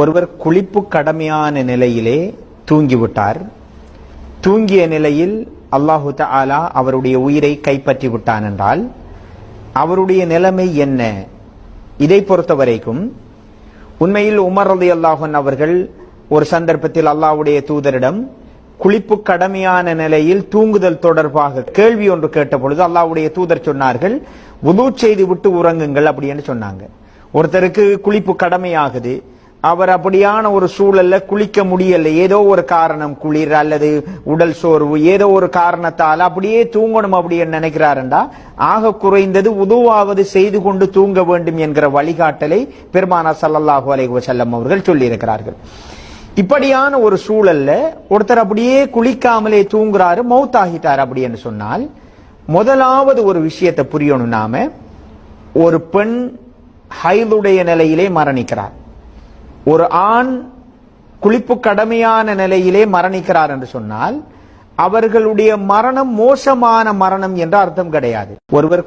ஒருவர் குளிப்பு கடமையான நிலையிலே தூங்கிவிட்டார். தூங்கிய நிலையில் அல்லாஹு தாலா அவருடைய உயிரை கைப்பற்றி விட்டான் என்றால் அவருடைய நிலைமை என்ன? இதை பொறுத்த வரைக்கும் உண்மையில் உமர் அலி அல்லாஹன் அவர்கள் ஒரு சந்தர்ப்பத்தில் அல்லாஹுடைய தூதரிடம் குளிப்பு கடமையான நிலையில் தூங்குதல் தொடர்பாக கேள்வி ஒன்று கேட்ட பொழுது அல்லாவுடைய தூதர் சொன்னார்கள் உது செய்து விட்டு உறங்குங்கள் அப்படின்னு சொன்னாங்க. ஒருத்தருக்கு குளிப்பு கடமையாகுது அவர் அப்படியான ஒரு சூழல்ல குளிக்க முடியல. ஏதோ ஒரு காரணம் குளிர் அல்லது உடல் சோர்வு ஏதோ ஒரு காரணத்தால் அப்படியே தூங்கணும் அப்படின்னு நினைக்கிறாருண்டா? ஆக குறைந்தது உதுவாவது செய்து கொண்டு தூங்க வேண்டும் என்கிற வழிகாட்டலை பெருமானா சல்லல்லாஹு அலை வசல்லம் அவர்கள் சொல்லியிருக்கிறார்கள். இப்படியான ஒரு சூழல்ல ஒருத்தர் அப்படியே குளிக்காமலே தூங்குறாரு மௌத்தாகிட்டார் அப்படின்னு சொன்னால் முதலாவது ஒரு விஷயத்தை புரியணும் நாம. ஒரு பெண் ஹைதுடைய நிலையிலே மரணிக்கிறார். ஒரு ஆண் குளிப்பு கடமையான நிலையிலே மரணிக்கிறார் என்று சொன்னால் அவர்களுடைய மரணம் மோசமான மரணம் என்ற அர்த்தம் கிடையாது. ஒருவர்